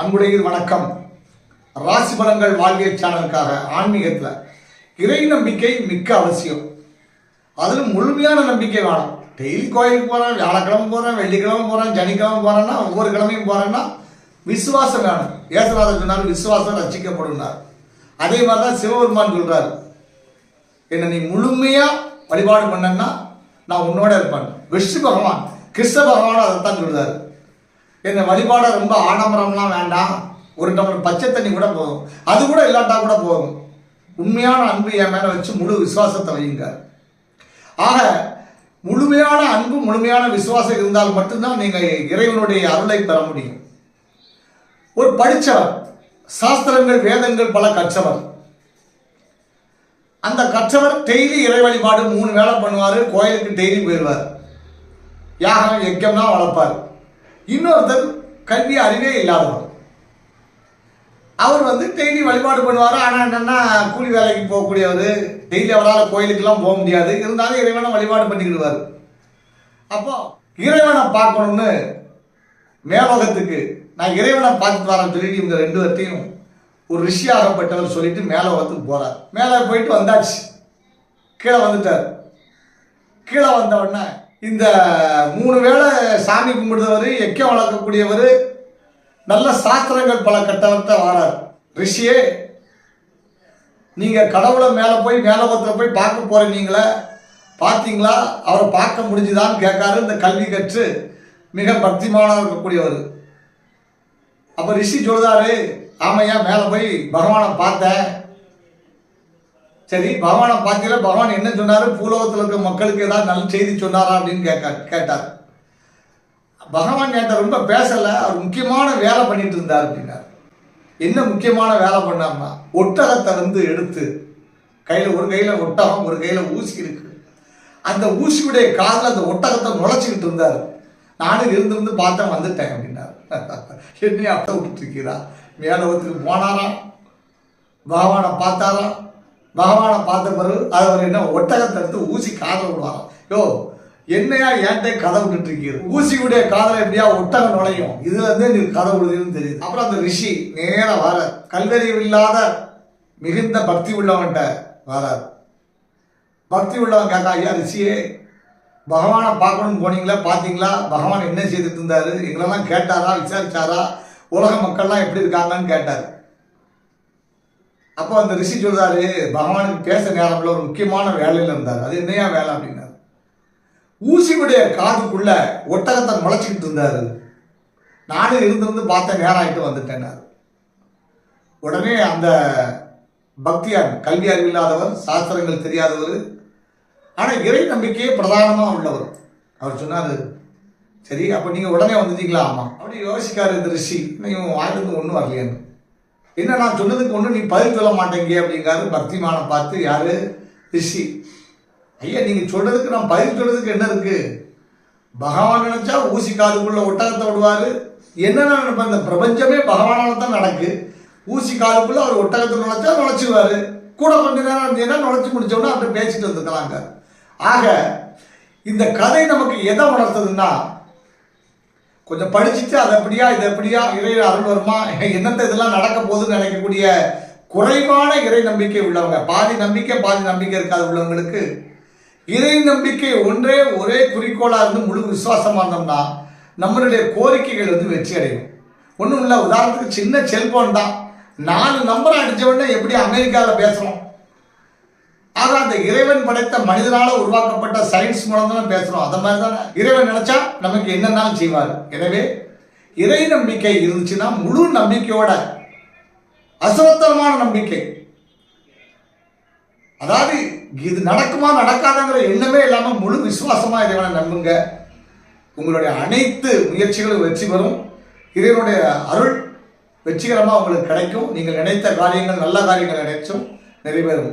அன்புடைய வணக்கம். ராசி பலங்கள் வாழ்வியல் சேனலுக்காக ஆன்மீகத்தில் இறை நம்பிக்கை மிக்க அவசியம். அதில் முழுமையான நம்பிக்கை வேணும். டெய்லி கோயிலுக்கு போகிறேன் வியாழக்கிழமை போகிறேன் வெள்ளிக்கிழமை போகிறேன் சனிக்கிழமை போகிறேன்னா ஒவ்வொரு கிழமையும் போகிறேன்னா விசுவாசம் வேணும். ஏசுநாதர் சொன்னார் விசுவாசம் ரசிக்கப்படுனார் அதே மாதிரி தான் சிவபெருமான் சொல்கிறார் என்னை நீ முழுமையாக வழிபாடு பண்ணன்னா நான் உன்னோட இருப்பேன். விஷ்ணு பகவான் கிருஷ்ண பகவான் அதைத்தான் சொல்கிறார் இந்த வழிபாட ரொம்ப ஆடம்பரம்லாம் வேண்டாம். ஒரு டம்ளர் பச்சை தண்ணி கூட போதும். அது கூட இல்லாட்டா கூட போதும். உண்மையான அன்பு என் மேலே வச்சு முழு விசுவாசத்தை வையுங்க. ஆக முழுமையான அன்பு முழுமையான விசுவாசம் இருந்தால் மட்டும்தான் நீங்கள் இறைவனுடைய அருளை பெற முடியும். ஒரு படித்தவர் சாஸ்திரங்கள் வேதங்கள் பல கற்றவர். அந்த கற்றவர் டெய்லி இறை வழிபாடு மூணு வேளை பண்ணுவார் கோயிலுக்கு டெய்லி போயிடுவார். யாகம் யக்கம்னா வளர்ப்பார். இன்னொருத்தர் கல்வி அறிவே இல்லாதவர் அவர் வந்து டெய்லி வழிபாடு பண்ணுவார். ஆனால் என்னென்னா கூலி வேலைக்கு போகக்கூடியவர் டெய்லி அவரால் கோயிலுக்கெல்லாம் போக முடியாது. இருந்தாலும் இறைவனை வழிபாடு பண்ணிக்கிடுவார். அப்போ இறைவனை பார்க்கணும்னு மேலோகத்துக்கு நான் இறைவனை பார்த்துட்டு வரேன் சொல்லிட்டு இவங்க ரெண்டு பேர்த்தையும் ஒரு ரிஷியாகப்பட்டவர் சொல்லிட்டு மேலோகத்துக்கு போகிறார் மேலே போயிட்டு வந்தாச்சு. கீழே வந்துட்டார். கீழே வந்த உடனே இந்த மூணு வேளை சாமி கும்பிடுறவர் எக்கம் வளர்க்கக்கூடியவர் நல்ல சாஸ்திரங்கள் பல கட்டவர்கிட்ட வாரார். ரிஷியே நீங்கள் கடவுளை மேலே போய் மேலோகத்தில் போய் பார்க்க போகிறீங்களே பார்த்தீங்களா? அவரை பார்க்க முடிஞ்சுதான்னு கேட்காரு இந்த கல்வி கற்று மிக பக்திமானாக இருக்கக்கூடியவர். அப்போ ரிஷி சொல்கிறாரு ஆமையா மேலே போய் பகவானை பார்த்தேன். சரி பகவானை பார்த்தீங்களா பகவான் என்ன சொன்னாரு? பூலோகத்தில் இருக்க மக்களுக்கு ஏதாவது நல்ல செய்தி சொன்னாரா அப்படின்னு கேட்க கேட்டார். பகவான் கேட்ட ரொம்ப பேசலை அவர் முக்கியமான வேலை பண்ணிட்டு இருந்தார் அப்படின்னார். என்ன முக்கியமான வேலை பண்ணார்னா ஒட்டகத்தை வந்து எடுத்து கையில் ஒரு கையில் ஒட்டகம் ஒரு கையில் ஊசி இருக்கு. அந்த ஊசியுடைய காதில் அந்த ஒட்டகத்தை நுழைச்சிக்கிட்டு இருந்தார். நானும் இருந்திருந்து பார்த்தேன் வந்துட்டேன் அப்படின்னார். என்னையும் அப்ப விட்டுருக்கிறா மேலோகத்துக்கு போனாராம் பகவானை பார்த்தாராம் பகவானை பார்த்த பிறகு அது அவர் என்ன ஒட்டகத்தை எடுத்து ஊசி காதல் விடுவாராம். யோ என்னையா ஏன்ட்டே கதை விட்டுட்டு ஊசியுடைய காதல எப்படியா ஒட்டகம் நுழையும்? இதுல இருந்தே நீ கதை விடுதுன்னு தெரியுது. அப்புறம் அந்த ரிஷி நேராக வர கல்வெறிவு இல்லாத மிகுந்த பக்தி உள்ளவன்ட்ட வரார். பக்தி உள்ளவன் கேட்டா ஐயா ரிஷியே பகவானை பார்க்கணும்னு போனீங்களா? பார்த்தீங்களா? பகவான் என்ன செய்துட்டு இருந்தாரு? எங்களெல்லாம் கேட்டாரா? விசாரிச்சாரா? உலக மக்கள்லாம் எப்படி இருக்காங்கன்னு கேட்டார். அப்போ அந்த ரிஷி சொல்றாரு பகவானுக்கு பேச நேரம்ல ஒரு முக்கியமான வேலையில் இருந்தார். அது என்னையா வேலை? அப்படின்னாரு. ஊசியுடைய காதுக்குள்ள ஒட்டகத்தை முளைச்சிக்கிட்டு இருந்தாரு. நானும் இருந்திருந்து பார்த்த நேரம் ஆகிட்டு வந்துட்டேனார் உடனே அந்த பக்தியார் கல்வி அறிவில்லாதவர் சாஸ்திரங்கள் தெரியாதவர் ஆனால் இறை நம்பிக்கையே பிரதானமாக உள்ளவர். அவர் சொன்னார் சரி அப்போ நீங்கள் உடனே வந்துட்டீங்களா? ஆமாம் அப்படி யோசிக்காரு இந்த ரிஷி. நீங்கள் வாயிலிருந்து ஒன்றும் வரலையான்னு. என்ன நான் சொன்னதுக்கு ஒன்று நீ பதில் சொல்ல மாட்டேங்க அப்படிங்காரு பக்திமானை பார்த்து யாரு? ரிஷி. ஐயா நீங்கள் சொல்றதுக்கு நான் பதில் சொல்றதுக்கு என்ன இருக்கு? பகவான் நினைச்சா ஊசி காதுக்குள்ள ஒட்டகத்தை விடுவார். என்னென்ன நினைப்பேன்? இந்த பிரபஞ்சமே பகவானால் தான் நடக்கு. ஊசி காதுக்குள்ள அவர் ஒட்டகத்தை நுழைச்சா நுழைச்சிடுவார் கூட கொஞ்ச நேரம் இருந்தீங்கன்னா நுழைச்சி முடிச்சோன்னா அப்படியே பேசிட்டு வந்துக்கலாங்க ஆக இந்த கதை நமக்கு எதை உணர்த்ததுன்னா கொஞ்சம் படிச்சுட்டு அது எப்படியா இது எப்படியா இறை அருள் வருமா? என்னத்த இதெல்லாம் நடக்க போகுதுன்னு நினைக்கக்கூடிய குறைவான இறை நம்பிக்கை உள்ளவங்க. பாதி நம்பிக்கை பாதி நம்பிக்கை இருக்காது உள்ளவங்களுக்கு. இறை நம்பிக்கை ஒன்றே ஒரே குறிக்கோளாக இருந்து முழு விசுவாசமாக இருந்தோம்னா நம்மளுடைய கோரிக்கைகள் வந்து வெற்றி அடையும். ஒன்றும் இல்லை உதாரணத்துக்கு சின்ன செல்போன் தான். நாலு நம்பரை அடித்த உடனே எப்படி அமெரிக்காவில் பேசுகிறோம் ஆனா அந்த இறைவன் படைத்த மனிதனால உருவாக்கப்பட்ட சயின்ஸ் மூலம் தான் பேசுறோம். அந்த மாதிரி தானே? இறைவன் நினைச்சா நமக்கு என்னென்னாலும் செய்வார். எனவே இறை நம்பிக்கை இருந்துச்சுன்னா முழு நம்பிக்கையோட அசுரத்தனமான நம்பிக்கை. அதாவது இது நடக்குமா நடக்காதுங்கிற எண்ணமே இல்லாம முழு விசுவாசமா இறைவனை நம்புங்க. உங்களுடைய அனைத்து முயற்சிகளும் வெற்றி பெறும். இறைவனுடைய அருள் வெற்றிகரமாக உங்களுக்கு கிடைக்கும். நீங்கள் நினைத்த காரியங்கள் நல்ல காரியங்கள் நினைச்சும் நிறைவேறும்.